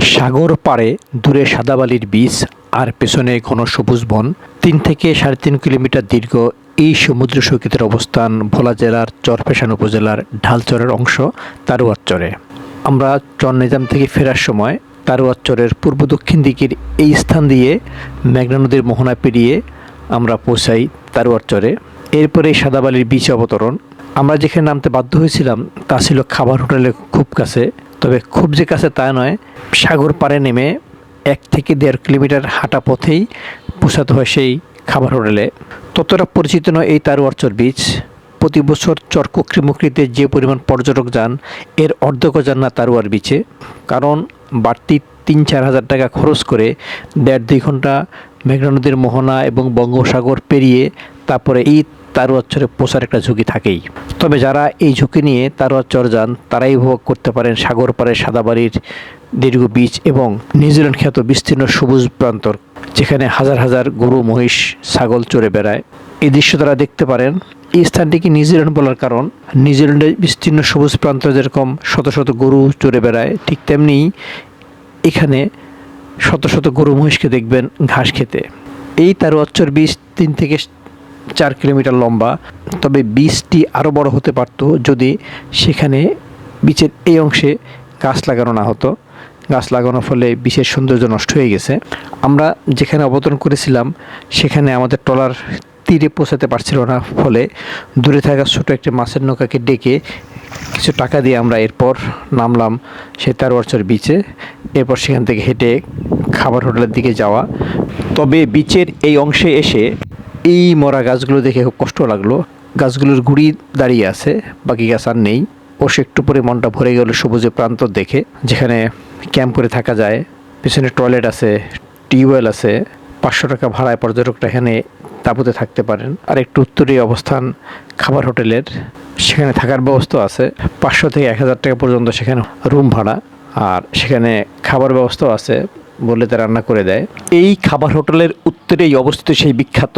সাগর পাড়ে দূরে সাদাবালির বীজ আর পেছনে ঘন সবুজ বন, তিন থেকে সাড়ে তিন কিলোমিটার দীর্ঘ এই সমুদ্র সৈকতের অবস্থান ভোলা জেলার চরফেশান উপজেলার ঢালচরের অংশ তারুয়ার চরে আমরা চর নিজাম থেকে ফেরার সময় তারুয়ার চরের পূর্ব দক্ষিণ দিকের এই স্থান দিয়ে মেঘনা নদীর মোহনা পেরিয়ে আমরা পৌঁছাই তারুয়ার চরে এরপরে সাদাবালির বিচ অবতরণ। আমরা যেখানে নামতে বাধ্য হয়েছিলাম তা ছিল খাবার হোটেলে খুব কাছে। তবে খুব যে কাছে তা নয়, সাগর পাড়ে নেমে এক থেকে দেড় কিলোমিটার হাঁটা পথেই পৌঁছাতে হয় সেই খাবার হোটেলে। ততটা পরিচিত নয় এই তারুয়ারচর বীচ প্রতি বছর চরকুকরিমুকরিতে যে পরিমাণ পর্যটক যান, এর অর্ধেকও যান না তারুয়ার বিচে কারণ বাড়তি তিন চার হাজার টাকা খরচ করে দেড় দুই ঘণ্টা মেঘনা নদীর মোহনা এবং বঙ্গোসাগর পেরিয়ে তারপরে এই তারুয়াচ্চরে পৌঁছার একটা ঝুঁকি থাকেই। তবে যারা এই ঝুঁকি নিয়ে তারুয়াচ্চর যান, তারাই উপভোগ করতে পারেন সাগর পাড়ে সাদাবাড়ির দীর্ঘ বীচ এবং নিউজিল্যান্ড খ্যাত বিস্তীর্ণ সবুজ প্রান্তর, যেখানে হাজার হাজার গরু, মহিষ, ছাগল চড়ে বেড়ায়। এই দৃশ্য তারা দেখতে পারেন। এই স্থানটিকে নিউজিল্যান্ড বলার কারণ? নিউজিল্যান্ডের বিস্তীর্ণ সবুজ প্রান্ত যেরকম শত শত গরু চড়ে বেড়ায়, ঠিক তেমনি এখানে শত শত গরু, মহিষকে দেখবেন ঘাস খেতে। এই তারুয়াচ্চর বীজ তিন থেকে চার কিলোমিটার লম্বা, তবে বীজটি আরও বড় হতে পারত যদি সেখানে বীচের এই অংশে গাছ লাগানো না হতো। গাছ লাগানোর ফলে বীচের সৌন্দর্য নষ্ট হয়ে গেছে। আমরা যেখানে অবতরণ করেছিলাম, সেখানে আমাদের ট্রলার তীরে পৌঁছাতে পারছিল না। ফলে দূরে থাকা ছোটো একটি মাছের নৌকাকে ডেকে কিছু টাকা দিয়ে আমরা এরপর নামলাম সেই তারওয়ারচর বিচে। এরপর সেখান থেকে হেঁটে খাবার হোটেলের দিকে যাওয়া। তবে বিচের এই অংশে এসে এই মরা গাছগুলো দেখে খুব কষ্ট লাগল। গাছগুলোর গুড়ি দাঁড়িয়ে আছে, বাকি গাছ আর নেই। অবশ্য একটু পরে মনটা ভরে গেল সবুজে প্রান্তর দেখে, যেখানে ক্যাম্প করে থাকা যায়। পিছনে টয়লেট আছে, টিউবওয়েল আছে। পাঁচশো টাকা ভাড়ায় পর্যটকরা এখানে তাঁবুতে থাকতে পারেন। আর একটু উত্তরে অবস্থান খাবার হোটেলের, সেখানে থাকার ব্যবস্থা আছে। পাঁচশো থেকে এক হাজার টাকা পর্যন্ত সেখানে রুম ভাড়া। আর সেখানে খাবার ব্যবস্থাও আছে। বললে তা রান্না করে দেয়। এই খাবার হোটেলের উত্তরেই অবস্থিত সেই বিখ্যাত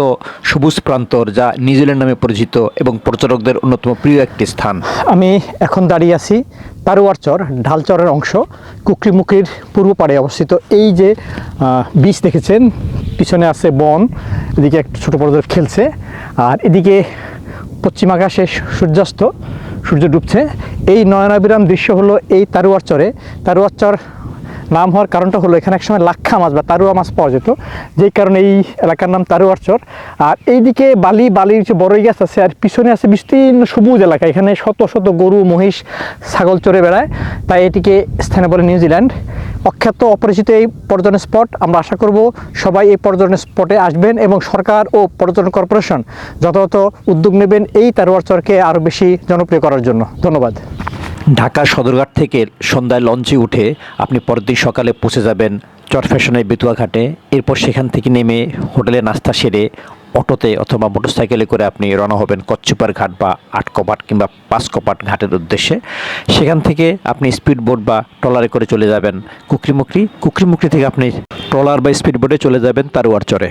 সবুজ প্রান্তর যা নিউজিল্যান্ড নামে পরিচিত এবং পর্যটকদের অন্যতম প্রিয় একটি স্থান। আমি এখন দাঁড়িয়ে আছি তারুয়ার চর ঢালচরের অংশ। কুকরিমুখির পূর্ব পাড়ে অবস্থিত এই যে বীজ দেখেছেন, পিছনে আছে বন, এদিকে একটু ছোটো বড়দের খেলছে। আর এদিকে পশ্চিম আকাশে সূর্যাস্ত, সূর্য ডুবছে। এই নয়নাবিরাম দৃশ্য হলো এই তারুয়ার চরে তারুয়ার চর নাম হওয়ার কারণটা হলো এখানে একসময় লাক্ষা মাছ বা তারুয়া মাছ পাওয়া যেত। যেই কারণে এই এলাকার নাম তারুয়ার চর। আর এইদিকে বালি, বালির যে বড়ই গাছ আছে, আর পিছনে আছে বিস্তীর্ণ সবুজ এলাকা। এখানে শত শত গরু, মহিষ, ছাগল চড়ে বেড়ায়। তাই এটিকে স্থানে বলে নিউজিল্যান্ড অখ্যাত অপরিচিত এই পর্যটন স্পট, আমরা আশা করব সবাই এই পর্যটন স্পটে আসবেন এবং সরকার ও পর্যটন কর্পোরেশন যথাযথ উদ্যোগ নেবেন এই তারুয়ার চরকে আরও বেশি জনপ্রিয় করার জন্য। ধন্যবাদ। ঢাকা সদরঘাট থেকে সন্ধ্যায় লঞ্চে উঠে আপনি পরের দিন সকালে পৌঁছে যাবেন চরফ্যাশনের বেতুয়া ঘাটে এরপর সেখান থেকে নেমে হোটেলে নাস্তা সেরে অটোতে অথবা মোটরসাইকেলে করে আপনি রওনা হবেন কচ্ছুপার ঘাট বা আটকপাট কিংবা পাঁচকপাট ঘাটের উদ্দেশ্যে। সেখান থেকে আপনি স্পিড বোট বা ট্রলারে করে চলে যাবেন। কুকরিমুকরি কুকরিমুকরি থেকে আপনি ট্রলার বা স্পিড বোটে চলে যাবেন তারুয়ার চরে